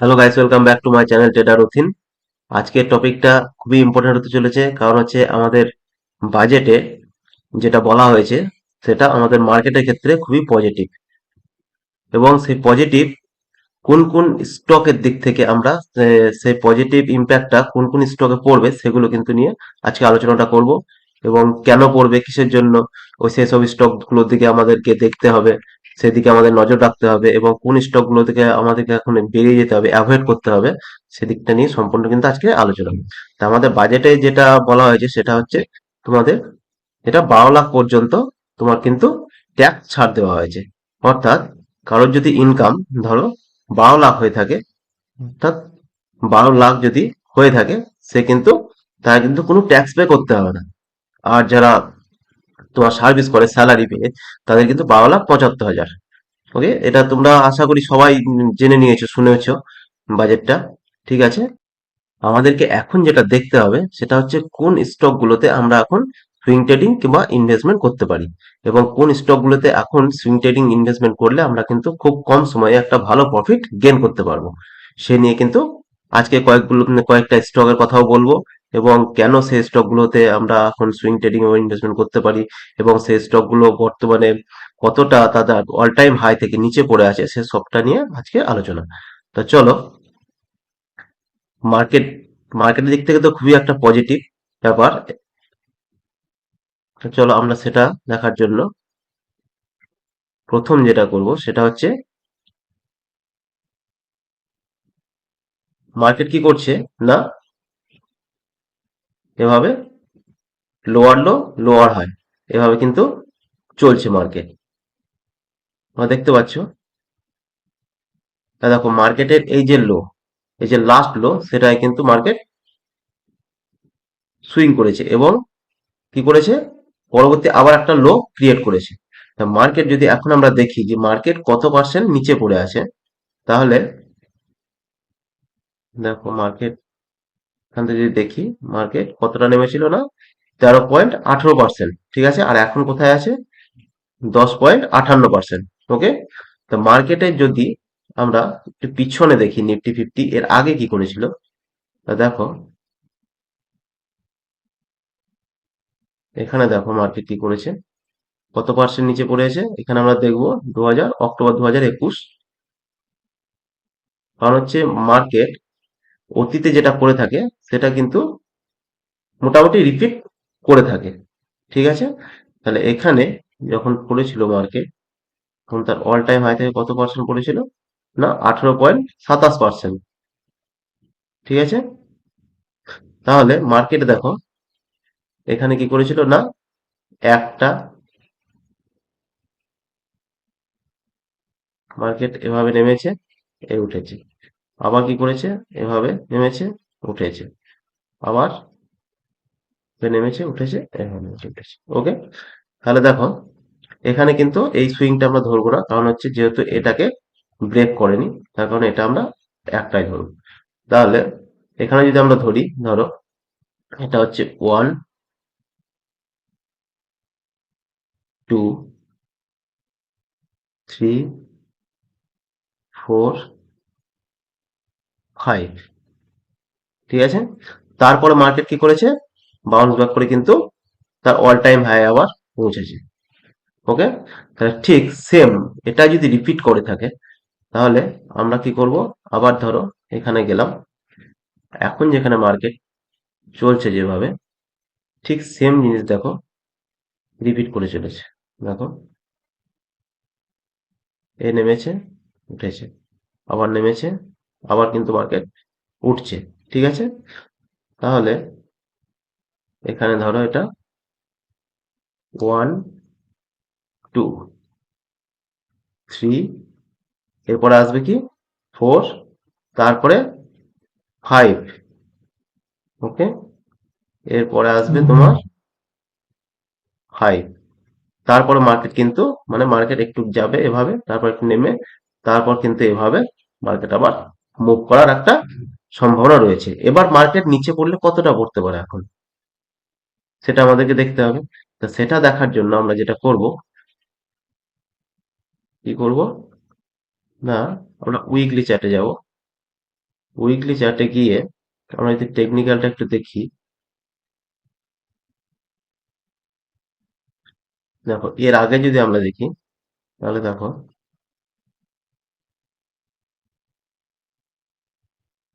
Hello guys welcome back to my channel trader Rathin আজকের টপিকটা খুবই ইম্পর্টেন্ট হতে চলেছে, কারণ হচ্ছে আমাদের বাজেটে যেটা বলা হয়েছে, সেটা আমাদের মার্কেটের ক্ষেত্রে খুবই পজিটিভ এবং সেই পজিটিভ কোন কোন স্টকের দিক থেকে আমরা সেই পজিটিভ ইম্প্যাক্টটা কোন কোন স্টকে পড়বে, সেগুলো কিন্তু নিয়ে আজকে আলোচনাটা করব। এবং কেন পড়বে, কিসের জন্য, ওই সেই সব স্টকগুলোর দিকে আমাদেরকে দেখতে হবে। সেদিকে আমাদের নজর রাখতে হবে এবং কোন স্টকগুলো থেকে আমাদেরকে এখন বেরিয়ে যেতে হবে অ্যাভয়েড করতে হবে, সেদিকটা নিয়ে সম্পূর্ণ কিন্তু আজকে আলোচনা। তা আমাদের বাজেটে যেটা বলা হয়েছে সেটা হচ্ছে তোমাদের এটা বারো লাখ পর্যন্ত তোমার কিন্তু ট্যাক্স ছাড় দেওয়া হয়েছে। অর্থাৎ কারোর যদি ইনকাম ধরো বারো লাখ হয়ে থাকে, অর্থাৎ বারো লাখ যদি হয়ে থাকে, সে কিন্তু তার কিন্তু কোনো ট্যাক্স পে করতে হবে না। আর যারা তোমার সার্ভিস করে স্যালারি পেয়ে তাদের কিন্তু বারো লাখ পঁচাত্তর হাজার। ওকে এটা তোমরা আশা করি সবাই জেনে নিয়েছো, শুনেছো বাজেটটা ঠিক আছে? আমাদেরকে এখন যেটা দেখতে হবে, সেটা হচ্ছে কোন স্টকগুলোতে আমরা এখন সুইং ট্রেডিং কিংবা ইনভেস্টমেন্ট করতে পারি। এবং কোন স্টকগুলোতে এখন সুইং ট্রেডিং ইনভেস্টমেন্ট করলে আমরা কিন্তু খুব কম সময়ে একটা ভালো প্রফিট গেন করতে পারব। সে নিয়ে কিন্তু আজকে কয়েকগুলো কয়েকটা স্টকের কথাও বলব। এবং কেন সেই স্টকগুলোতে আমরা এখন সুইং ট্রেডিং ও ইনভেস্টমেন্ট করতে পারি? এবং সেই স্টকগুলো বর্তমানে কতটা তাদের অল টাইম হাই থেকে নিচে পড়ে আছে, সে সবটা নিয়ে আজকে আলোচনা। তো চলো মার্কেট মার্কেটের দিক থেকে তো খুবই একটা পজিটিভ ব্যাপার। চলো আমরা সেটা দেখার জন্য প্রথম যেটা করব সেটা হচ্ছে মার্কেট কি করছে না এভাবে লোয়ার লো লোয়ার হয় এভাবে কিন্তু চলছে মার্কেট দেখতে পাচ্ছ? দেখো মার্কেটের এই যে লো এই যে লাস্ট লো সেটাই কিন্তু মার্কেট সুইং করেছে এবং কি করেছে? পরবর্তী আবার একটা লো ক্রিয়েট করেছে। মার্কেট যদি এখন আমরা দেখি যে মার্কেট কত পার্সেন্ট নিচে পড়ে আছে, তাহলে দেখো মার্কেট এখান থেকে যদি দেখি মার্কেট কতটা নেমেছিল না, তেরো পয়েন্ট আঠারো পার্সেন্ট ঠিক আছে? আর এখন কোথায় আছে? দশ পয়েন্ট আটান্ন পার্সেন্ট ওকে তো মার্কেটে যদি আমরা একটু পিছনে দেখি নিফটি ফিফটি এর আগে কি করেছিল? তা দেখো, এখানে দেখো মার্কেট কি করেছে? কত পার্সেন্ট নিচে পড়ে আছে? এখানে আমরা দেখব দু অক্টোবর দু হাজার একুশ। কারণ হচ্ছে মার্কেট অতীতে যেটা করে থাকে সেটা কিন্তু মোটামুটি রিপিট করে থাকে। ঠিক আছে? তাহলে এখানে যখন পড়েছিল মার্কেট তখন তার অল টাইম হাই থেকে কত পার্সেন্ট পড়েছিল? না, আঠারো পয়েন্ট সাতাশ পার্সেন্ট ঠিক আছে? তাহলে মার্কেট দেখো, এখানে কি করেছিল? না, একটা মার্কেট এভাবে নেমেছে, এ উঠেছে। আবার কি করেছে? এভাবে নেমেছে, উঠেছে। আবার এ নেমেছে, উঠেছে এভাবে নেমেছে, উঠেছে। ওকে তাহলে দেখো, এখানে কিন্তু এই সুইংটা আমরা ধরবো না, কারণ হচ্ছে যেহেতু এটাকে ব্রেক করেনি, তার কারণে এটা আমরা একটাই ধরবো। তাহলে এখানে যদি আমরা ধরি, ধরো, এটা হচ্ছে one two three four five ঠিক আছে? তারপরে মার্কেট কি করেছে? বাউন্স ব্যাক করে কিন্তু তার অল টাইম হাই আবার পৌঁছেছে। ওকে তাহলে ঠিক সেম এটা যদি রিপিট করে থাকে, তাহলে আমরা কি করব? আবার ধরো, এখানে গেলাম। এখন যেখানে মার্কেট চলছে যেভাবে, ঠিক সেম জিনিস দেখো রিপিট করে চলেছে। দেখো। এ নেমেছে, উঠেছে। আবার নেমেছে, আবার কিন্তু মার্কেট উঠছে। ঠিক আছে? তাহলে এখানে ধরো এটা ওয়ান টু থ্রি এরপরে আসবে কি? ফোর তারপরে ফাইভ ওকে এরপরে আসবে তোমার ফাইভ তারপরে মার্কেট কিন্তু মানে মার্কেট একটু যাবে এভাবে তারপর একটু নেমে তারপর কিন্তু এভাবে মার্কেট আবার মুভ করার একটা সম্ভাবনা রয়েছে। এবার মার্কেট নিচে পড়লে কতটা পড়তে পারে এখন? সেটা আমাদেরকে দেখতে হবে। তো সেটা দেখার জন্য আমরা যেটা করব, কি করব? না, আমরা উইকলি চ্যাটে যাব। উইকলি চার্টে গিয়ে আমরা যদি টেকনিক্যালটা একটু দেখি। দেখো, এর আগে যদি আমরা দেখি, তাহলে দেখো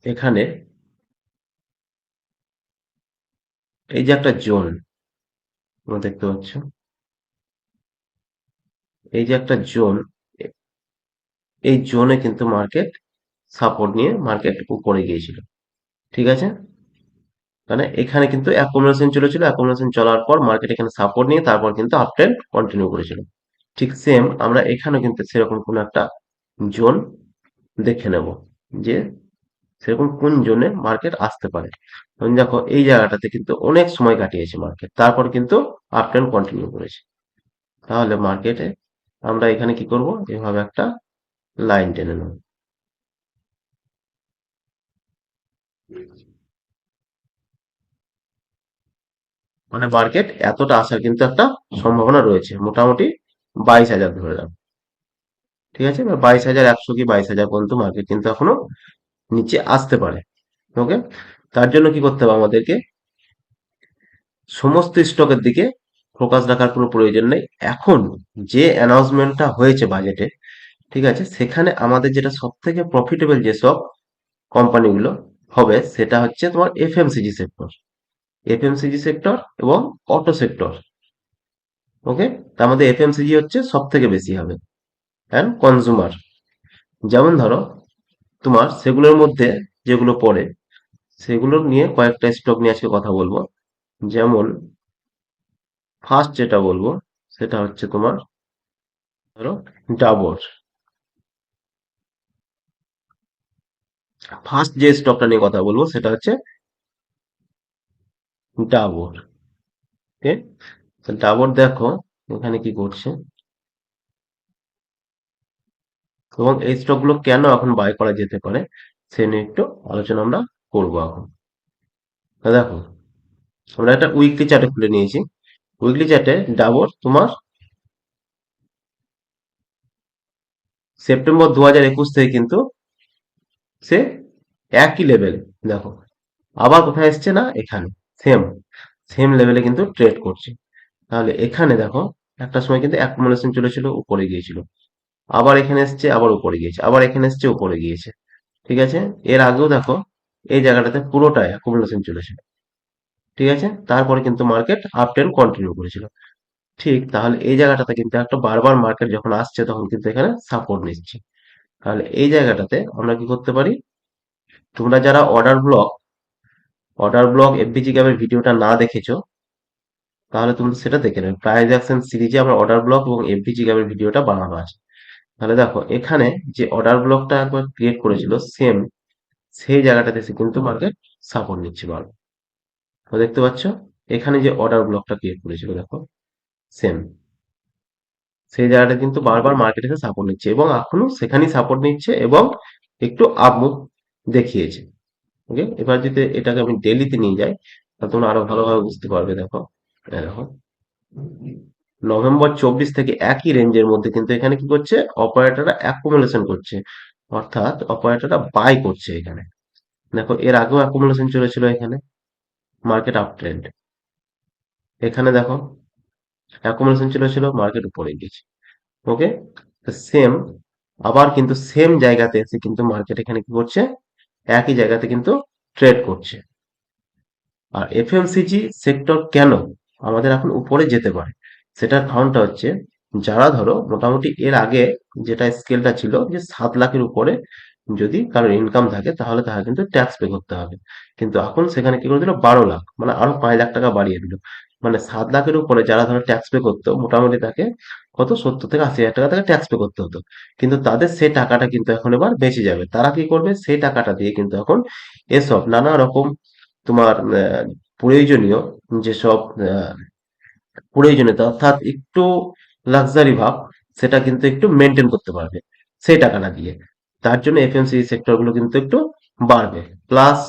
এখানে এই যে একটা জোন, তোমরা দেখতে পাচ্ছ। এই যে একটা জোন, এই জোনে কিন্তু মার্কেট সাপোর্ট নিয়ে মার্কেট উপরে গিয়েছিল। ঠিক আছে? মানে এখানে কিন্তু অ্যাকুমুলেশন চলেছিল। অ্যাকুমুলেশন চলার পর মার্কেট এখানে সাপোর্ট নিয়ে তারপর কিন্তু আপ ট্রেন্ড কন্টিনিউ করেছিল। ঠিক সেম আমরা এখানে কিন্তু সেরকম কোন একটা জোন দেখে নেব যে সেরকম কোন জোনে মার্কেট আসতে পারে? যেমন দেখো, এই জায়গাটাতে কিন্তু অনেক সময় কাটিয়েছে মার্কেট তারপর কিন্তু আপ ট্রেন্ড কন্টিনিউ করেছে। তাহলে মার্কেটে আমরা এখানে কি করব? এভাবে একটা লাইন টেনে নেব। মানে মার্কেট এতটা আসার কিন্তু একটা সম্ভাবনা রয়েছে। মোটামুটি বাইশ হাজার ধরে রাখ। ঠিক আছে? বাইশ হাজার একশো কি বাইশ হাজার পর্যন্ত মার্কেট কিন্তু এখনও নিচে আসতে পারে। ওকে তার জন্য কি করতে হবে আমাদেরকে? সমস্ত স্টকের দিকে ফোকাস রাখার কোনো প্রয়োজন নেই। এখন যে অ্যানাউন্সমেন্টটা হয়েছে বাজেটে ঠিক আছে? সেখানে আমাদের যেটা সব থেকে প্রফিটেবল যেসব কোম্পানিগুলো হবে, সেটা হচ্ছে তোমার এফএমসিজি সেক্টর এফএমসিজি সেক্টর এবং অটো সেক্টর ওকে তার মধ্যে এফএমসিজি হচ্ছে সব থেকে বেশি হবে। অ্যান্ড কনজুমার যেমন ধরো তোমার সেগুলোর মধ্যে যেগুলো পড়ে, সেগুলো নিয়ে কয়েকটা স্টক নিয়ে আজকে কথা বলব। যেমন ফার্স্ট যেটা বলব, সেটা হচ্ছে তোমার ধরো ডাবর। ফার্স্ট যে স্টকটা নিয়ে কথা বলব, সেটা হচ্ছে ডাবর। ওকে ডাবর দেখো, এখানে কি করছে? এবং এই স্টকগুলো কেন এখন বাই করা যেতে পারে, সে নিয়ে একটু আলোচনা আমরা করব এখন। দেখো, আমরা একটা উইকলি চার্টে খুলে নিয়েছি। উইকলি চার্টে ডাবর তোমার সেপ্টেম্বর দু হাজার একুশ থেকে কিন্তু সে একই লেভেল দেখো, আবার কোথায় এসছে না? এখানে সেম সেম লেভেলে কিন্তু ট্রেড করছে। তাহলে এখানে দেখো, একটা সময় কিন্তু অ্যাকুমুলেশন চলেছিল, উপরে গিয়েছিল। আবার এখানে এসছে, আবার উপরে গিয়েছে, আবার এখানে এসছে, উপরে গিয়েছে। ঠিক আছে? এর আগেও দেখো, এই জায়গাটাতে পুরোটাই অ্যাকুমুলেশন চলেছিল ঠিক আছে? তারপরে কিন্তু মার্কেট আপ ট্রেন্ড কন্টিনিউ করেছিল। ঠিক, তাহলে এই জায়গাটাতে কিন্তু একটা বারবার মার্কেট যখন আসছে, তখন কিন্তু এখানে সাপোর্ট নিচ্ছে। তাহলে এই জায়গাটাতে আমরা কি করতে পারি? তোমরা যারা order block order block FVG গ্যাপের ভিডিওটা না দেখেছ, তাহলে তুমি সেটা দেখে নেবে। প্রাইস অ্যাকশন সিরিজে আমরা অর্ডার ব্লক এবং এফবিজি গ্যাপের ভিডিওটা বানানো আছে। তাহলে দেখো এখানে যে অর্ডার ব্লকটা একবার ক্রিয়েট করেছিল সেম সেই জায়গাটাতে এসে কিন্তু মার্কেট সাপোর্ট নিচ্ছে বারবার তো দেখতে পাচ্ছ? এখানে যে অর্ডার ব্লকটা ক্রিয়েট করেছিল দেখো সেম সেই জায়গাটা কিন্তু বারবার মার্কেট এসে সাপোর্ট নিচ্ছে এবং এখনও সেখানেই সাপোর্ট নিচ্ছে এবং একটু আপমুভ দেখিয়েছে। ওকে এবার যদি এটাকে আমি ডেলিতে নিয়ে যাই তাহলে তোমরা আরও ভালোভাবে বুঝতে পারবে দেখো। দেখো। নভেম্বর চব্বিশ থেকে একই রেঞ্জের মধ্যে কিন্তু এখানে কি করছে? অপারেটররা অ্যাকুমুলেশন করছে। অর্থাৎ অপারেটররা বাই করছে এখানে। দেখো, এর আগেও অ্যাকুমুলেশন চলেছিল এখানে। মার্কেট আপ ট্রেন্ড এখানে দেখো অ্যাকুমুলেশন চলেছিল মার্কেট উপরে গেছে। ওকে সেম আবার কিন্তু সেম জায়গাতে এসে কিন্তু মার্কেট এখানে কি করছে? একই জায়গাতে কিন্তু ট্রেড করছে। আর এফএমসিজি সেক্টর কেন? আমাদের এখন উপরে যেতে পারে। সেটার কারণটা হচ্ছে, যারা ধরো মোটামুটি এর আগে যেটা স্কেলটা ছিল যে সাত লাখের উপরে যদি কারোর ইনকাম থাকে তাহলে তাকে কিন্তু ট্যাক্স পে করতে হবে। কিন্তু এখন সেখানে কি করে দিল? বারো লাখ মানে আরও পাঁচ লাখ টাকা বাড়িয়ে দিল। মানে সাত লাখের উপরে যারা ধরো ট্যাক্স পে করতো, মোটামুটি তাকে কত? সত্তর থেকে আশি হাজার টাকা তাকে ট্যাক্স পে করতে হতো। কিন্তু তাদের সেই টাকাটা কিন্তু এখন এবার বেঁচে যাবে। তারা কি করবে? সেই টাকাটা দিয়ে কিন্তু এখন এসব নানা রকম তোমার প্রয়োজনীয় যেসব প্রয়োজনীয়তা, অর্থাৎ একটু লাক্সারি ভাব, সেটা কিন্তু একটু মেনটেন করতে পারবে, সেই টাকাটা দিয়ে। তার জন্য এফএমসিজি সেক্টরগুলো কিন্তু একটু বাড়বে। প্লাস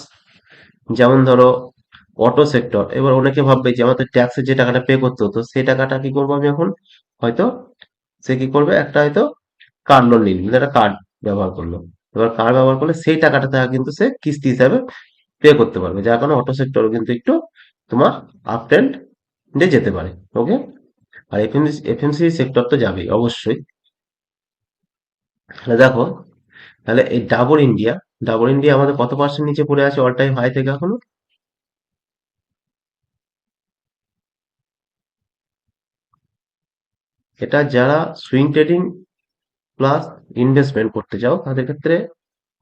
যেমন ধরো অটো সেক্টর এবার অনেকে ভাববে যে আমাদের ট্যাক্সের যে টাকাটা পে করতে হতো, সেই টাকাটা কি করব আমি এখন? হয়তো সে কি করবে? একটা হয়তো কার্ড লোন নিল একটা কার্ড ব্যবহার করল। এবার কার্ড ব্যবহার করলে সেই টাকাটা তারা কিন্তু সে কিস্তি হিসাবে পে করতে পারবে। যার কারণে অটো সেক্টরও কিন্তু একটু তোমার আপ ট্রেন্ডে যেতে পারে ওকে আর এফএমসি সেক্টর তো যাবেই, অবশ্যই। তাহলে দেখো, তাহলে এই ডাবল ইন্ডিয়া ডাবল ইন্ডিয়া আমাদের কত পার্সেন্ট নিচে পড়ে আছে? অল টাইম হাই থেকে এখনও? এটা যারা সুইং ট্রেডিং প্লাস ইনভেস্টমেন্ট করতে চাও, তাদের ক্ষেত্রে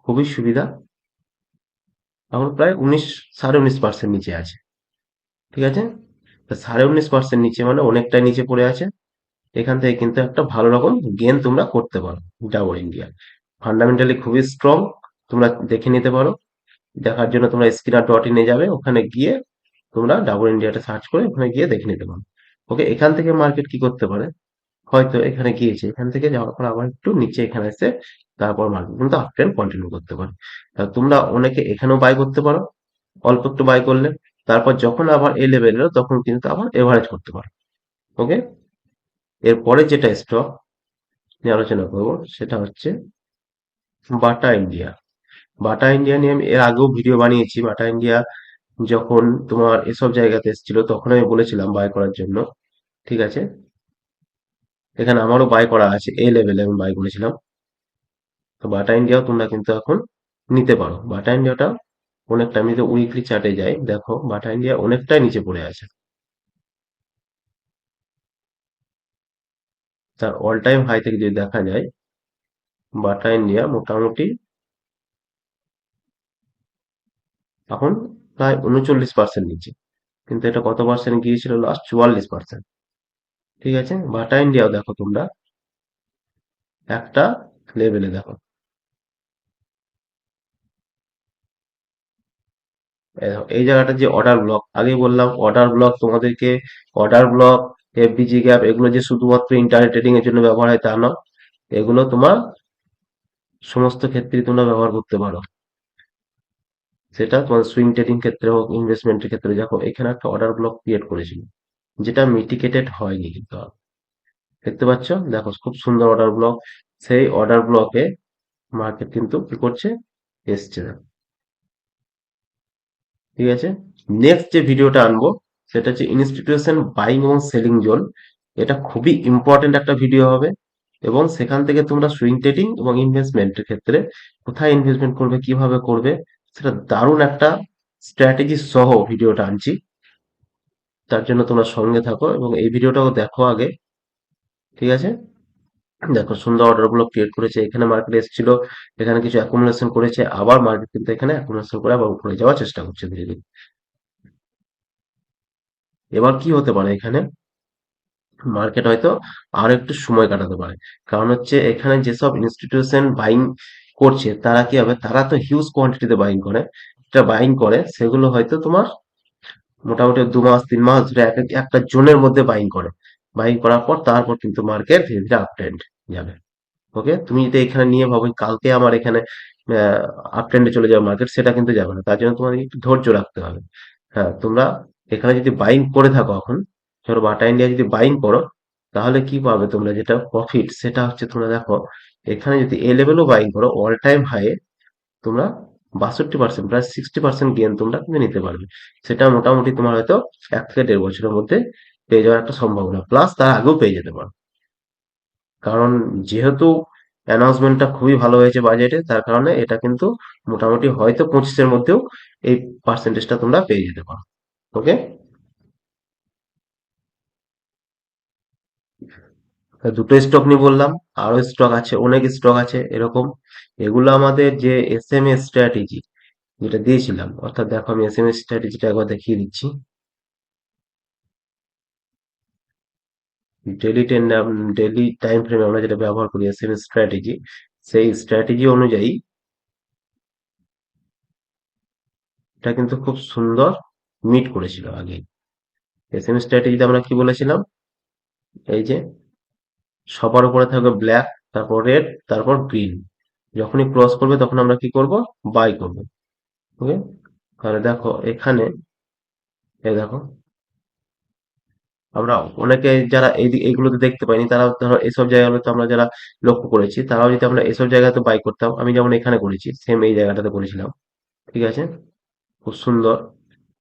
খুবই সুবিধা। এখন প্রায় উনিশ, সাড়ে উনিশ পার্সেন্ট নিচে আছে। ঠিক আছে? সাড়ে উনিশ পার্সেন্ট নিচে মানে অনেকটাই নিচে পড়ে আছে। এখান থেকে কিন্তু একটা ভালো রকম গেন তোমরা করতে পারো ডাবল ইন্ডিয়া। ফান্ডামেন্টালি খুবই স্ট্রং তোমরা দেখে নিতে পারো। দেখার জন্য তোমরা স্ক্রিনার ডট ইনে যাবে, ওখানে গিয়ে তোমরা ডাবল ইন্ডিয়াটা সার্চ করে ওখানে গিয়ে দেখে নিতে পারো। ওকে এখান থেকে মার্কেট কি করতে পারে? হয়তো এখানে গিয়েছে, এখান থেকে যাওয়ার পর আবার একটু নিচে এখানে এসে তারপর মার্কেট কিন্তু আপ ট্রেন্ড কন্টিনিউ করতে পারে। তোমরা অনেকে এখানেও বাই করতে পারো। অল্প একটু বাই করলে। তারপর যখন আবার এই লেভেল এলো, তখন কিন্তু আবার এভারেজ করতে পারো। ওকে এরপরে যেটা স্টক নিয়ে আলোচনা করব, সেটা হচ্ছে বাটা ইন্ডিয়া বাটা ইন্ডিয়া নিয়ে আমি এর আগেও ভিডিও বানিয়েছি। বাটা ইন্ডিয়া যখন তোমার এসব জায়গাতে এসেছিল, তখন আমি বলেছিলাম বাই করার জন্য। ঠিক আছে? এখানে আমারও বাই করা আছে। এই লেভেলে আমি বাই করেছিলাম। তো বাটা ইন্ডিয়াও তোমরা কিন্তু এখন নিতে পারো। বাটা ইন্ডিয়াটা অনেকটা, আমি তো উইকলি চার্টে যাই, দেখো, বাটা ইন্ডিয়া অনেকটাই নিচে পড়ে আছে। তার অল টাইম হাই থেকে যদি দেখা যায়, বাটা ইন্ডিয়া মোটামুটি এখন প্রায় উনচল্লিশ পার্সেন্ট নিচে। কিন্তু এটা কত পার্সেন্ট গিয়েছিল? লাস্ট চুয়াল্লিশ পার্সেন্ট ঠিক আছে? বাটা ইন্ডিয়াও দেখো তোমরা একটা লেভেলে দেখো। এই জায়গাটা যে অর্ডার ব্লক আগে বললাম অর্ডার ব্লক তোমাদেরকে অর্ডার ব্লক এফবিজি গ্যাপ এগুলো যে শুধুমাত্র ইন্টারনেট ট্রেডিং এর জন্য ব্যবহার হয় তা নয়, এগুলো তোমার সমস্ত ক্ষেত্রে তোমরা ব্যবহার করতে পারো। সেটা তোমার সুইং ট্রেডিং ক্ষেত্রে হোক ইনভেস্টমেন্টের ক্ষেত্রে, দেখো এখানে একটা অর্ডার ব্লক ক্রিয়েট করেছিল, যেটা মিটিকেটেড হয়নি কিন্তু দেখতে পাচ্ছ? দেখো, খুব সুন্দর অর্ডার ব্লক সেই অর্ডার ব্লকে মার্কেট কিন্তু কি করছে? এসছে। দেখো। ঠিক আছে? নেক্সট যে ভিডিওটা আনব, সেটা হচ্ছে ইনস্টিটিউশন বাইং এবং সেলিং জোন এটা খুবই ইম্পর্টেন্ট একটা ভিডিও হবে এবং সেখান থেকে তোমরা সুইং ট্রেডিং এবং ইনভেস্টমেন্টের ক্ষেত্রে কোথায় ইনভেস্টমেন্ট করবে, কীভাবে করবে, সেটা দারুণ একটা স্ট্র্যাটেজি সহ ভিডিওটা আনছি। তার জন্য তোমরা সঙ্গে থাকো এবং এই ভিডিওটাও দেখো আগে। ঠিক আছে? দেখো সুন্দর অর্ডারগুলো ক্রিয়েট করেছে, এখানে মার্কেট এসেছিল, এখানে কিছু অ্যাকুমুলেশন করেছে, আবার মার্কেট কিন্তু এখানে অ্যাকুমুলেশন করে আবার উপরে যাওয়ার চেষ্টা করছে ধীরে ধীরে। এবার কি হতে পারে এখানে? মার্কেট হয়তো আর একটু সময় কাটাতে পারে। কারণ হচ্ছে এখানে যেসব ইনস্টিটিউশন বাইং করছে, তারা কি হবে? তারা তো হিউজ কোয়ান্টিটিতে বাইং করে। যেটা বাইং করে, সেগুলো হয়তো তোমার মোটামুটি দু মাস, তিন মাস ধরে এক- একটা জোনের মধ্যে বাইং করে। বাইং করার পর তারপর কিন্তু মার্কেট ধীরে ধীরে আপ ট্রেন্ড যাবে। ওকে তুমি যদি এখানে নিয়ে ভাবো কালকে আমার এখানে আপ ট্রেন্ডে চলে যাবে মার্কেট সেটা কিন্তু যাবে না। তার জন্য তোমাদের একটু ধৈর্য রাখতে হবে। হ্যাঁ তোমরা এখানে যদি বাইং করে থাকো এখন, ধরো বাটা ইন্ডিয়া যদি বাইং করো, তাহলে কি পাবে তোমরা যেটা প্রফিট সেটা হচ্ছে তোমরা দেখো, এখানে যদি এ লেভেলও বাইং করো অল টাইম হাই তোমরা বাষট্টি পার্সেন্ট প্রায় সিক্সটি পার্সেন্ট গেন তোমরা নিতে পারবে। সেটা মোটামুটি তোমার হয়তো এক থেকে দেড় বছরের মধ্যে পেয়ে যাওয়ার একটা সম্ভাবনা। প্লাস তার আগেও পেয়ে যেতে পারো। কারণ, যেহেতু অ্যানাউন্সমেন্টটা খুবই ভালো হয়েছে বাজেটে তার কারণে এটা কিন্তু মোটামুটি হয়তো পঁচিশের মধ্যেও এই পার্সেন্টেজটা তোমরা পেয়ে যেতে পারো। ওকে দুটো স্টক নিয়ে বললাম। আরও স্টক আছে, অনেক স্টক আছে, এরকম। এগুলো আমাদের যে এস এম এস স্ট্র্যাটেজি যেটা দিয়েছিলাম, অর্থাৎ দেখো আমি এস এম এস স্ট্র্যাটেজিটা একবার দেখিয়ে দিচ্ছি। ডেলি টেন ডেলি টাইম ফ্রেমে আমরা যেটা ব্যবহার করি এস এম স্ট্র্যাটেজি সেই স্ট্র্যাটেজি অনুযায়ী এটা কিন্তু খুব সুন্দর মিট করেছিল আগে। এস এম এস স্ট্র্যাটেজিতে আমরা কি বলেছিলাম? এই যে সবার উপরে থাকবে ব্ল্যাক তারপর রেড তারপর গ্রিন যখনই ক্রস করবে তখন আমরা কি করব? বাই করব। ওকে তাহলে দেখো এখানে, এই দেখো আমরা অনেকে যারা এই এইগুলোতে দেখতে পাইনি তারা ধরো এসব জায়গাগুলোতে আমরা যারা লক্ষ্য করেছি, তারাও যদি আমরা এসব জায়গাতে বাই করতাম, আমি যেমন এখানে করেছি সেম এই জায়গাটাতে করেছিলাম, ঠিক আছে? খুব সুন্দর।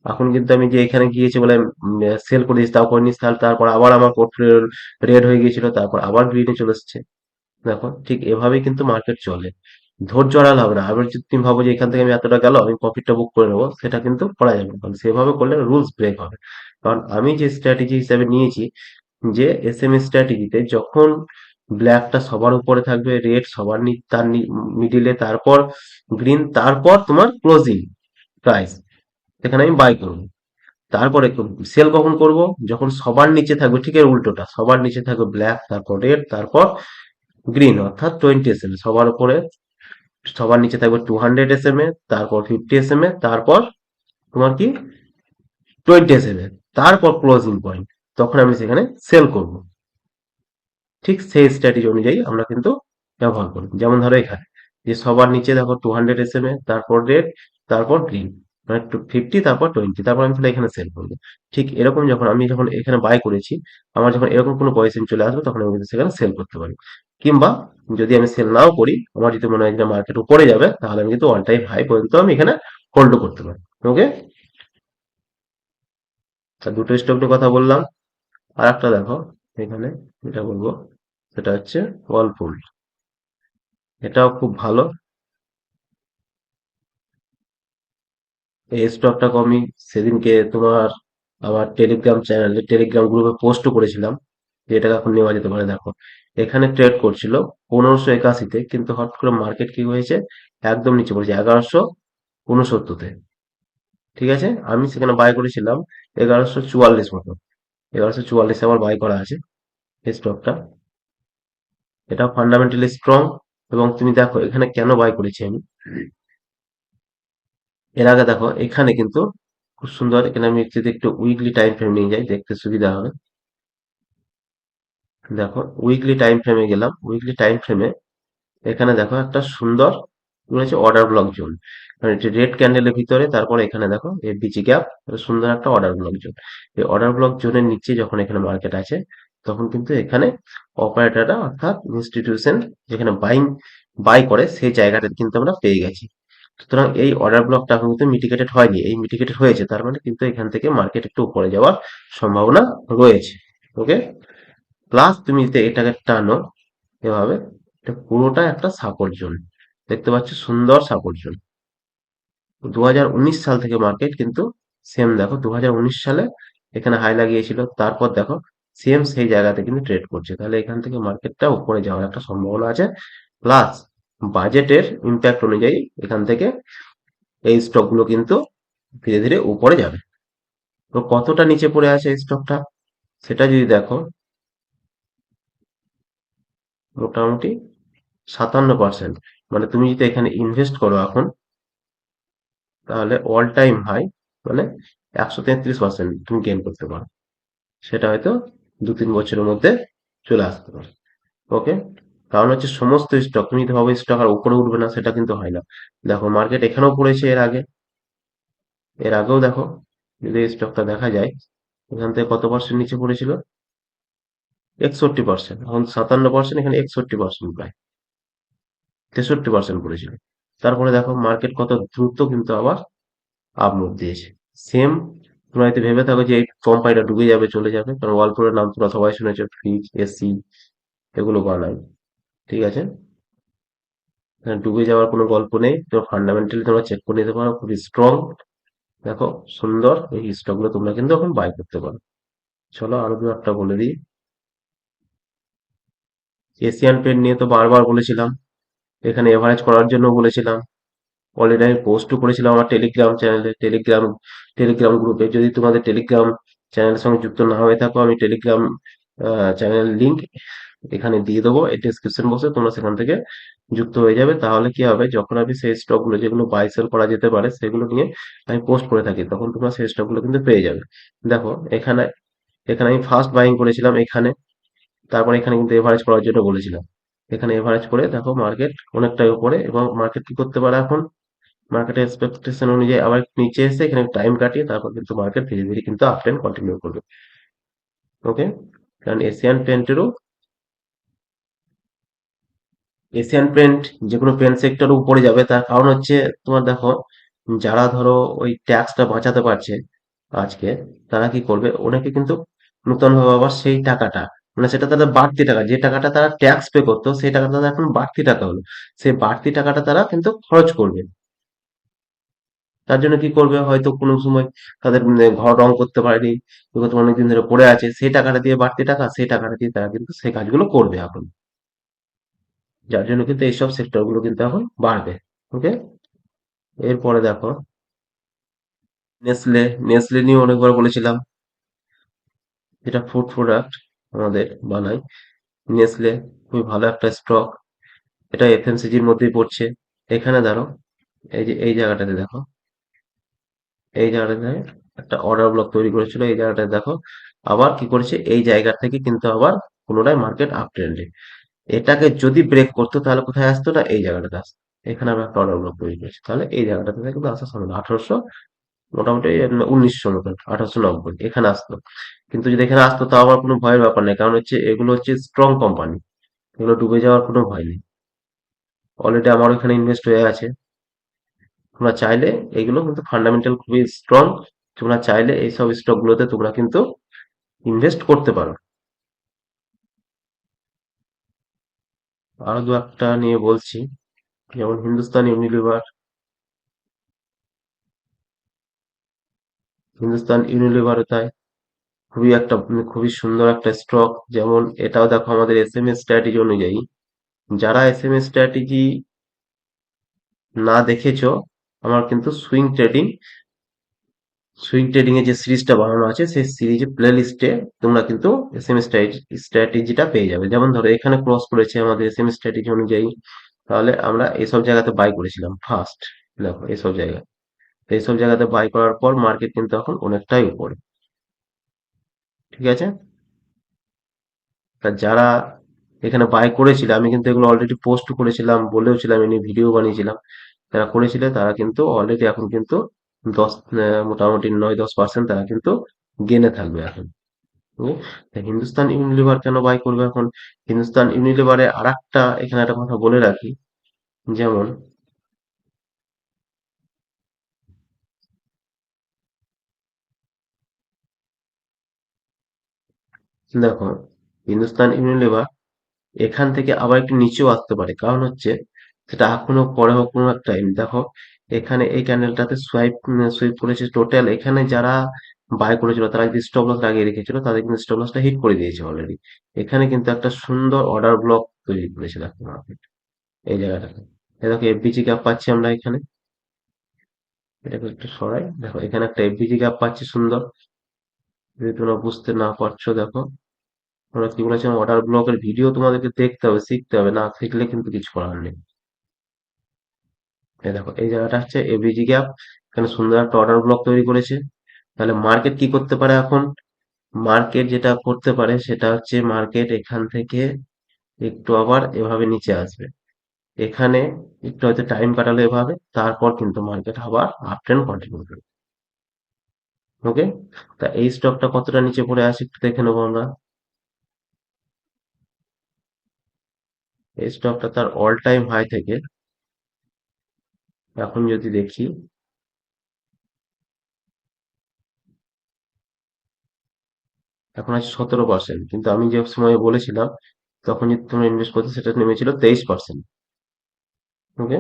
এখন কিন্তু আমি যে এখানে গিয়েছি বলে সেল করে দিয়েছি তাও করিনি তাহলে তারপর আবার আমার পোর্টফোলিও রেড হয়ে গিয়েছিল, তারপর আবার গ্রিনে চলে এসেছে। দেখো, ঠিক এভাবেই কিন্তু মার্কেট চলে। ধৈর্য হারালে হবে না। আবার যদি তুমি ভাবো যে এখান থেকে আমি এতটা গেল আমি প্রফিটটা বুক করে নেব, সেটা কিন্তু করা যাবে কারণ সেভাবে করলে রুলস ব্রেক হবে। কারণ আমি যে স্ট্র্যাটেজি হিসাবে নিয়েছি, যে এস এম এস স্ট্র্যাটেজিতে যখন ব্ল্যাকটা সবার উপরে থাকবে রেড সবার তার মিডিলে তারপর গ্রিন তারপর তোমার ক্লোজিং প্রাইস এখানে আমি বাই করব। তারপরে সেল কখন করব? যখন সবার নিচে থাকবে, ঠিক এর উল্টোটা, সবার নিচে থাকবে ব্ল্যাক তারপর রেড তারপর গ্রিন অর্থাৎ টোয়েন্টি এম সবার উপরে সবার নিচে থাকবে two hundred S M A তারপর ফিফটি এস এম এ তারপর তোমার কি? টোয়েন্টি এস এম এ তারপর ক্লোজিং পয়েন্ট তখন আমি সেখানে সেল করব। ঠিক সেই স্ট্র্যাটেজি অনুযায়ী আমরা কিন্তু ব্যবহার করি যেমন ধরো এখানে, যে সবার নিচে দেখো two hundred S M A তারপর রেড তারপর গ্রিন মানে ফিফটি তারপর টোয়েন্টি তারপর আমি তাহলে এখানে সেল করব। ঠিক এরকম যখন আমি যখন এখানে বাই করেছি, আমার যখন এরকম কোনো পজিশন চলে আসবে, তখন আমি সেখানে সেল করতে পারি। কিংবা যদি আমি সেল নাও করি, আমার যদি মনে হয় যে মার্কেট উপরে যাবে, তাহলে আমি কিন্তু ওয়ান টাইম হাই পর্যন্ত আমি এখানে হোল্ড করতে পারি। ওকে দুটো স্টক নিয়ে কথা বললাম। আর একটা দেখো, এখানে যেটা বলব, সেটা হচ্ছে ওয়ালপুল এটাও খুব ভালো। এই স্টকটাকে আমি সেদিনকে তোমার আমার টেলিগ্রাম চ্যানেলে টেলিগ্রাম গ্রুপে পোস্টও করেছিলাম, যে এটাকে এখন নেওয়া যেতে পারে, দেখো। এখানে ট্রেড করছিল পনেরোশো একাশিতে, কিন্তু হট করে মার্কেট কি হয়েছে? একদম নিচে পড়েছে, এগারোশো উনসত্তরতে। ঠিক আছে? আমি সেখানে বাই করেছিলাম এগারোশো চুয়াল্লিশ মতো। এগারোশো চুয়াল্লিশে আমার বাই করা আছে এই স্টকটা এটা ফান্ডামেন্টালি স্ট্রং এবং তুমি দেখো এখানে কেন বাই করেছি আমি? এর আগে দেখো, এখানে কিন্তু খুব সুন্দর, এখানে আমি যদি একটু উইকলি টাইম ফ্রেম নিয়ে যাই, দেখতে সুবিধা হবে। দেখো উইকলি টাইম ফ্রেমে গেলাম। উইকলি টাইম ফ্রেমে এখানে দেখো একটা সুন্দর রয়েছে অর্ডার ব্লক জোন মানে রেড ক্যান্ডেলের ভিতরে, তারপর এখানে দেখো, এই বিচি গ্যাপ সুন্দর একটা অর্ডার ব্লক জোন এই অর্ডার ব্লক জোনের নিচে যখন এখানে মার্কেট আছে, তখন কিন্তু এখানে অপারেটররা অর্থাৎ ইনস্টিটিউশন যেখানে বাইং বাই করে, সেই জায়গাটা কিন্তু আমরা পেয়ে গেছি। সুতরাং এই অর্ডার ব্লকটা এখন কিন্তু মিটিগেটেড হয়নি। এই মিটিগেটেড হয়েছে, তার মানে কিন্তু এখান থেকে মার্কেট একটু উপরে যাওয়ার সম্ভাবনা রয়েছে। ওকে প্লাস তুমি যদি এটাকে টানো, এভাবে, এটা পুরোটা একটা সাপোর্ট জোন দেখতে পাচ্ছ সুন্দর সাপোর্ট জোন দু হাজার উনিশ সাল থেকে মার্কেট কিন্তু সেম দেখো দুহাজার উনিশ সালে এখানে হাই লাগিয়েছিল, তারপর দেখো সেম সেই জায়গাতে কিন্তু ট্রেড করছে। তাহলে এখান থেকে মার্কেটটা উপরে যাওয়ার একটা সম্ভাবনা আছে। প্লাস বাজেটের ইম্প্যাক্ট অনুযায়ী এখান থেকে এই স্টকগুলো কিন্তু ধীরে ধীরে উপরে যাবে। তো কতটা নিচে পড়ে আছে এই স্টকটা সেটা যদি দেখো মোটামুটি সাতান্ন পার্সেন্ট মানে তুমি যদি এখানে ইনভেস্ট করো এখন, তাহলে অল টাইম হাই মানে একশো তেত্রিশ পার্সেন্ট তুমি গেন করতে পারো। সেটা হয়তো দু তিন বছরের মধ্যে চলে আসতে পারে। ওকে কারণ হচ্ছে সমস্ত স্টক তুমি যদি ভাবো স্টক আর উপরে উঠবে না, সেটা কিন্তু হয় না। দেখো মার্কেট এখানেও পড়েছে এর আগে। এর আগেও দেখো, যদি স্টকটা দেখা যায়, এখান থেকে কত পার্সেন্ট নিচে পড়েছিল? একষট্টি পার্সেন্ট এখন সাতান্ন পার্সেন্ট এখানে একষট্টি পার্সেন্ট প্রায়। তেষট্টি পার্সেন্ট পড়েছিল তারপরে দেখো মার্কেট কত দ্রুত কিন্তু আবার আপ মুভ দিয়েছে। সেম তোমরা হয়তো ভেবে থাকো যে এই কোম্পানিটা ডুবে যাবে, চলে যাবে। কারণ ওয়ালপুরের নাম তোমরা সবাই শুনেছো ফ্রিজ এসি এগুলো বানায় ঠিক আছে? ডুবে যাওয়ার কোনো গল্প নেই। তোমার ফান্ডামেন্টালি তোমরা চেক করে নিতে পারো। খুবই স্ট্রং দেখো, সুন্দর। এই স্টকগুলো তোমরা কিন্তু এখন বাই করতে পারো। চলো আরও দু একটা বলে দিই। এশিয়ান পেন্ট নিয়ে তো বারবার বলেছিলাম। এখানে এভারেজ করার জন্য বলেছিলাম। অলরেডি আমি পোস্টও করেছিলাম আমার টেলিগ্রাম চ্যানেলে টেলিগ্রাম টেলিগ্রাম গ্রুপে যদি তোমাদের টেলিগ্রাম চ্যানেলের সঙ্গে যুক্ত না হয়ে থাকো, আমি টেলিগ্রাম চ্যানেল লিঙ্ক এখানে দিয়ে দেবো। এই ডিসক্রিপশন বক্সে তোমরা সেখান থেকে যুক্ত হয়ে যাবে। তাহলে কি হবে? যখন আমি সেই স্টকগুলো যেগুলো বাই সেল করা যেতে পারে, সেগুলো নিয়ে আমি পোস্ট করে থাকি, তখন তোমরা সেই স্টকগুলো কিন্তু পেয়ে যাবে। দেখো, এখানে এখানে আমি ফার্স্ট বাইং করেছিলাম। এখানে তারপর এখানে কিন্তু এভারেজ করার জন্য বলেছিলাম। এখানে এভারেজ করে দেখো মার্কেট অনেকটাই উপরে এবং মার্কেট কি করতে পারে এখন? মার্কেটের এক্সপেকটেশন অনুযায়ী আবার নিচে এসে এখানে টাইম কাটিয়ে তারপর কিন্তু মার্কেট ধীরে ধীরে কিন্তু আপ কন্টিনিউ করবে। ওকে কারণ এশিয়ান পেন্টেরও এশিয়ান পেন্ট যে কোনো পেন্ট সেক্টরের উপরে যাবে। তার কারণ হচ্ছে তোমার দেখো, যারা ধরো ওই ট্যাক্সটা বাঁচাতে পারছে আজকে, তারা কি করবে? অনেকে কিন্তু নতুন ভাবে আবার সেই টাকাটা মানে সেটা তাদের বাড়তি টাকা, যে টাকাটা তারা ট্যাক্স পে করতো, সেই টাকাটা তাদের এখন বাড়তি টাকা হলো। সেই বাড়তি টাকাটা তারা কিন্তু খরচ করবে। তার জন্য কি করবে? হয়তো কোনো সময় তাদের ঘর রং করতে পারেনি বিগত অনেকদিন ধরে পড়ে আছে, সেই টাকাটা দিয়ে বাড়তি টাকা, সেই টাকাটা দিয়ে তারা কিন্তু সেই কাজগুলো করবে এখন। যার জন্য কিন্তু এইসব সেক্টরগুলো কিন্তু এখন বাড়বে ওকে এরপরে দেখো নেসলে নেসলে নিয়ে অনেকবার বলেছিলাম, যেটা ফুড প্রোডাক্ট আমাদের বানায় নেসলে খুবই ভালো একটা স্টক এটা এফএমসিজির মধ্যেই পড়ছে। এখানে ধরো এই যে, এই জায়গাটাতে দেখো। এই জায়গাটাতে একটা অর্ডার ব্লক তৈরি করেছিল। এই জায়গাটাতে দেখো। আবার কি করেছে? এই জায়গা থেকে কিন্তু আবার পুনরায় মার্কেট আপ ট্রেন্ডে এটাকে যদি ব্রেক করতো, তাহলে কোথায় আসতো? না, এই জায়গাটাতে আসতো। এখানে আমরা একটা অর্ডার ব্লক তৈরি করেছি। তাহলে এই জায়গাটাতে কিন্তু আসার সম্ভাবনা। আঠারোশো মোটামুটি, উনিশশো মতন, আঠারোশো নব্বই, এখানে আসতো। কিন্তু যদি এখানে আসতো, তাও আবার কোনো ভয়ের ব্যাপার নেই, কারণ হচ্ছে এগুলো হচ্ছে স্ট্রং কোম্পানি এগুলো ডুবে যাওয়ার কোনো ভয় নেই। অলরেডি আমার এখানে ইনভেস্ট হয়ে আছে। তোমরা চাইলে এগুলো কিন্তু ফান্ডামেন্টাল খুবই স্ট্রং তোমরা চাইলে এইসব স্টক গুলোতে তোমরা কিন্তু ইনভেস্ট করতে পারো। আরও দু একটা নিয়ে বলছি, যেমন হিন্দুস্তান ইউনিলিভার হিন্দুস্তান ইউনিলিভারও তাই খুবই একটা মানে খুবই সুন্দর একটা স্টক যেমন এটাও দেখো আমাদের এস এম এস স্ট্র্যাটেজি অনুযায়ী। যারা এস এম এস স্ট্র্যাটেজি না দেখেছ, আমার কিন্তু সুইং ট্রেডিং সুইং ট্রেডিং এর যে সিরিজটা বানানো আছে, সেই সিরিজের প্লে লিস্টে তোমরা কিন্তু এস এম এস স্ট্র্যাটেজিটা পেয়ে যাবে। যেমন ধরো, এখানে ক্রস করেছে আমাদের এস এম এস স্ট্র্যাটেজি অনুযায়ী, তাহলে আমরা এইসব জায়গাতে বাই করেছিলাম ফার্স্ট দেখো এইসব জায়গায়। তো এইসব জায়গাতে বাই করার পর মার্কেট কিন্তু এখন অনেকটাই উপরে। ঠিক আছে? তা যারা এখানে বাই করেছিল, আমি কিন্তু এগুলো অলরেডি পোস্ট করেছিলাম বলেও ছিলাম এ ভিডিও বানিয়েছিলাম। যারা করেছিল, তারা কিন্তু অলরেডি এখন কিন্তু দশ মোটামুটি নয়, দশ পার্সেন্ট তারা কিন্তু গেনে থাকবে এখন। হিন্দুস্তান ইউনিলিভার কেন বাই করবে এখন? হিন্দুস্তান ইউনিলিভারে আর একটা এখানে একটা কথা বলে রাখি। যেমন দেখো, হিন্দুস্তান ইউনিলিভার এখান থেকে আবার একটু নিচেও আসতে পারে। কারণ হচ্ছে, সেটা এখনও পরে হোক কোনো একটা টাইম দেখো, এখানে এই ক্যান্ডেলটাতে সোয়াইপ সুইপ করেছে টোটাল এখানে যারা বাই করেছিল, তারা যদি স্টপ লস লাগিয়ে রেখেছিল, তাদের কিন্তু স্টপ লসটা হিট করে দিয়েছে অলরেডি এখানে কিন্তু একটা সুন্দর অর্ডার ব্লক তৈরি করেছে, দেখো মার্কেট এই জায়গাটাতে। দেখো এফবিজি গ্যাপ পাচ্ছি আমরা এখানে। এটাকে একটু সরাই। দেখো, এখানে একটা এফবিজি গ্যাপ পাচ্ছি, সুন্দর। যদি তোমরা বুঝতে না পারছ, দেখো। আমরা কি বলেছিলাম অর্ডার ব্লকের ভিডিও তোমাদেরকে দেখতে হবে, শিখতে হবে, না শিখলে কিন্তু কিছু করার নেই। দেখো, এই জায়গাটা হচ্ছে এভিজি গ্যাপ এখানে সুন্দর একটা অর্ডার ব্লক তৈরি করেছে। তাহলে মার্কেট কি করতে পারে এখন? মার্কেট যেটা করতে পারে, সেটা হচ্ছে মার্কেট এখান থেকে একটু আবার এভাবে নিচে আসবে। এখানে একটু হয়তো টাইম কাটালো এভাবে, তারপর কিন্তু মার্কেট আবার আপ ট্রেন্ড কন্টিনিউ করবে। ওকে তা এই স্টকটা কতটা নিচে পড়ে আছে একটু দেখে নেব আমরা। এই স্টকটা তার অল টাইম হাই থেকে। এখন যদি দেখি, এখন আছে সতেরো পার্সেন্ট কিন্তু আমি যে সময় বলেছিলাম তখন যদি তোমরা ইনভেস্ট করতে সেটা নেমেছিল তেইশ পার্সেন্ট ওকে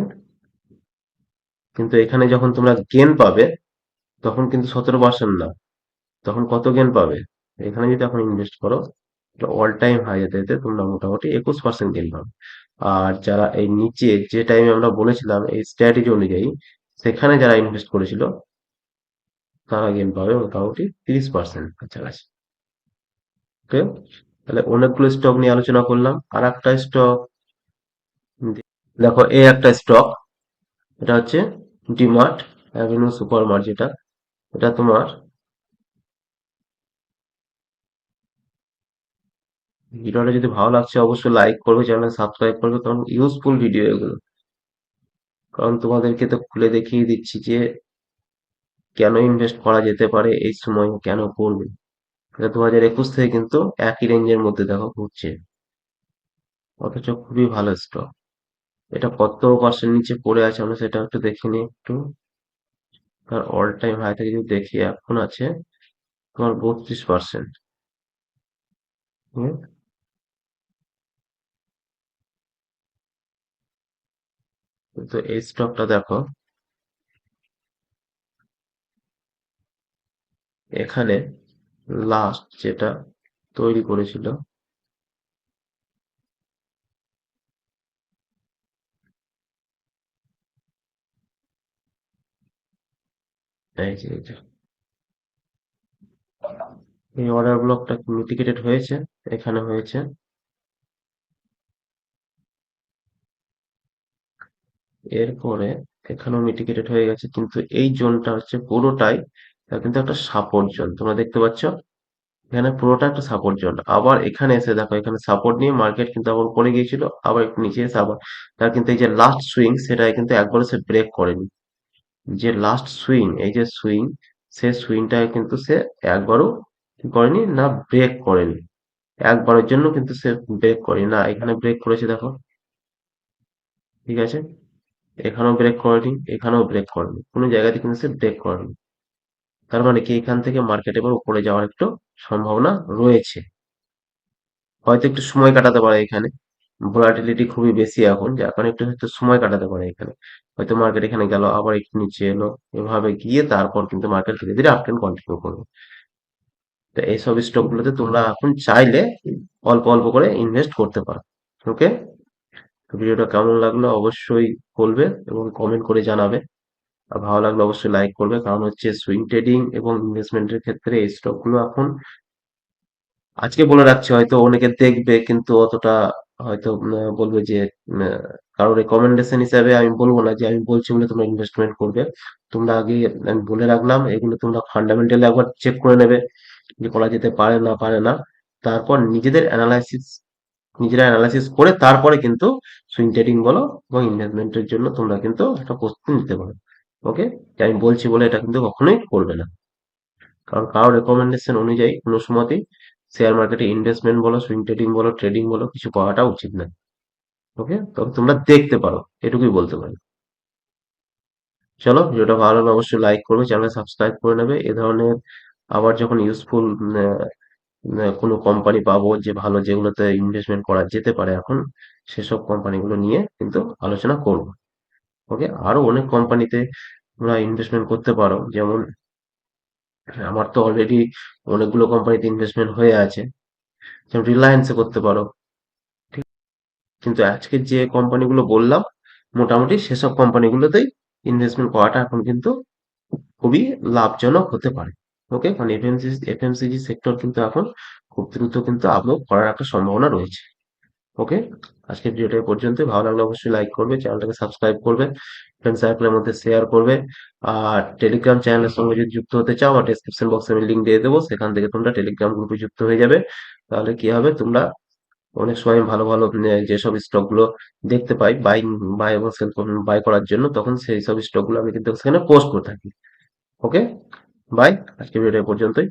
কিন্তু এখানে যখন তোমরা গেন পাবে, তখন কিন্তু সতেরো পার্সেন্ট না। তখন কত গেন পাবে? এখানে যদি এখন ইনভেস্ট করো অল টাইম হাই যেতে যেতে তোমরা মোটামুটি একুশ পার্সেন্ট গেন পাবে। আর যারা এই নিচে যে টাইমে আমরা বলেছিলাম এই স্ট্র্যাটেজি অনুযায়ী, সেখানে যারা ইনভেস্ট করেছিল, তারা গেন পাবে মোটামুটি তিরিশ পার্সেন্ট কাছাকাছি। ওকে তাহলে অনেকগুলো স্টক নিয়ে আলোচনা করলাম। আর একটা স্টক দেখো এই একটা স্টক এটা হচ্ছে ডিমার্ট অ্যাভিনিউ সুপার মার্ট যেটা, এটা তোমার ভিডিওটা যদি ভালো লাগছে, অবশ্যই লাইক করবে চ্যানেল সাবস্ক্রাইব করবে, কারণ ইউজফুল ভিডিও এগুলো। কারণ তোমাদেরকে তো খুলে দেখিয়ে দিচ্ছি যে, কেন ইনভেস্ট করা যেতে পারে এই সময়, কেন করবে? দু হাজার একুশ থেকে কিন্তু একই রেঞ্জের মধ্যে দেখো ঘুরছে। অথচ খুবই ভালো স্টক এটা কত পার্সেন্ট নিচে পড়ে আছে, আমরা সেটা একটু দেখে নিই একটু। তার অল টাইম হাই থেকে যদি দেখি, এখন আছে তোমার বত্রিশ পার্সেন্ট কিন্তু এই স্টকটা দেখো। এখানে লাস্ট যেটা তৈরি করেছিল, এই অর্ডার ব্লকটা মিটিগেটেড হয়েছে, এখানে হয়েছে। এরপরে এখানেও মিটিগেটেড হয়ে গেছে, কিন্তু এই জোনটা হচ্ছে পুরোটাই কিন্তু একটা সাপোর্ট জোন তোমরা দেখতে পাচ্ছ? এখানে পুরোটা একটা সাপোর্ট জোন আবার এখানে এসে দেখো, এখানে সাপোর্ট নিয়ে মার্কেট কিন্তু আবার উপরে গিয়েছিল, আবার একটু নিচে এসে আবার, তার কিন্তু এই যে লাস্ট সুইং সেটা কিন্তু একবারও সে ব্রেক করেনি। যে লাস্ট সুইং এই যে সুইং সে সুইংটা কিন্তু সে একবারও করেনি, না ব্রেক করেনি। একবারের জন্য কিন্তু সে ব্রেক করেনি। না, এখানে ব্রেক করেছে, দেখো। ঠিক আছে? এখানেও ব্রেক করেনি, এখানেও ব্রেক করেনি। কোনো জায়গাতে কিন্তু সে ব্রেক করেনি। তার মানে কি এখান থেকে মার্কেট এবার উপরে যাওয়ার একটু সম্ভাবনা রয়েছে। হয়তো একটু সময় কাটাতে পারে এখানে। ভোলাটিলিটি খুবই বেশি এখন, যার কারণে একটু হয়তো সময় কাটাতে পারে এখানে। হয়তো মার্কেট এখানে গেল, আবার একটু নিচে এলো, এভাবে গিয়ে তারপর কিন্তু মার্কেট ধীরে ধীরে আপট্রেন্ড কন্টিনিউ করবে। তো এইসব স্টক গুলোতে তোমরা এখন চাইলে অল্প অল্প করে ইনভেস্ট করতে পারো। ওকে তো ভিডিওটা কেমন লাগল অবশ্যই বলবে এবং কমেন্ট করে জানাবে। আর ভালো লাগলে অবশ্যই লাইক করবে, কারণ হচ্ছে সুইং ট্রেডিং এবং ইনভেস্টমেন্টের ক্ষেত্রে এই স্টকগুলো এখন আজকে বলে রাখছি, হয়তো অনেকে দেখবে কিন্তু অতটা হয়তো বলবে যে কারোর রেকমেন্ডেশন হিসাবে আমি বলব না যে আমি বলছি বলে তোমরা ইনভেস্টমেন্ট করবে। তোমরা আগে আমি বলে রাখলাম, এগুলো তোমরা ফান্ডামেন্টালি একবার চেক করে নেবে যে করা যেতে পারে না পারে না। তারপর নিজেদের অ্যানালাইসিস নিজেরা অ্যানালাইসিস করে তারপরে কিন্তু সুইং ট্রেডিং বলো এবং ইনভেস্টমেন্টের জন্য তোমরা কিন্তু একটা প্রস্তুতি নিতে পারো। ওকে আমি বলছি বলে এটা কিন্তু কখনোই করবে না। কারণ কারোর রেকমেন্ডেশন অনুযায়ী কোনো সময়তেই শেয়ার মার্কেটে ইনভেস্টমেন্ট বলো সুইং ট্রেডিং বলো ট্রেডিং বলো, কিছু করাটা উচিত না। ওকে তবে তোমরা দেখতে পারো, এটুকুই বলতে পারি। চলো, ভিডিওটা ভালো লাগলে অবশ্যই লাইক করবে চ্যানেল সাবস্ক্রাইব করে নেবে। এ ধরনের আবার যখন ইউজফুল কোনো কোম্পানি পাবো যে ভালো যেগুলোতে ইনভেস্টমেন্ট করা যেতে পারে এখন, সেসব কোম্পানিগুলো নিয়ে কিন্তু আলোচনা করব। ওকে আরও অনেক কোম্পানিতে তোমরা ইনভেস্টমেন্ট করতে পারো। যেমন, আমার তো অলরেডি অনেকগুলো কোম্পানিতে ইনভেস্টমেন্ট হয়ে আছে। যেমন রিলায়েন্সে করতে পারো। কিন্তু আজকে যে কোম্পানিগুলো বললাম, মোটামুটি সেসব কোম্পানিগুলোতেই ইনভেস্টমেন্ট করাটা এখন কিন্তু খুবই লাভজনক হতে পারে। ওকে কারণ এফএমসিজি এফএমসিজি সেক্টর কিন্তু এখন খুব দ্রুত কিন্তু আপলোড করার একটা সম্ভাবনা রয়েছে। ওকে আজকে ভিডিওটা পর্যন্ত ভালো লাগলে অবশ্যই লাইক করবে চ্যানেলটাকে সাবস্ক্রাইব করবে ফ্রেন্ড সার্কেলের মধ্যে শেয়ার করবে আর টেলিগ্রাম চ্যানেলের সঙ্গে যদি যুক্ত হতে চাও আমার ডেসক্রিপশন বক্সে আমি লিঙ্ক দিয়ে দেবো সেখান থেকে তোমরা টেলিগ্রাম গ্রুপে যুক্ত হয়ে যাবে। তাহলে কি হবে? তোমরা অনেক সময় ভালো ভালো উম, যেসব স্টকগুলো দেখতে পাই বাই বাই এবং সেল বাই করার জন্য তখন সেই সব স্টকগুলো আমি কিন্তু সেখানে পোস্ট করে থাকি। ওকে? বাই আজকে ভিডিও পর্যন্তই।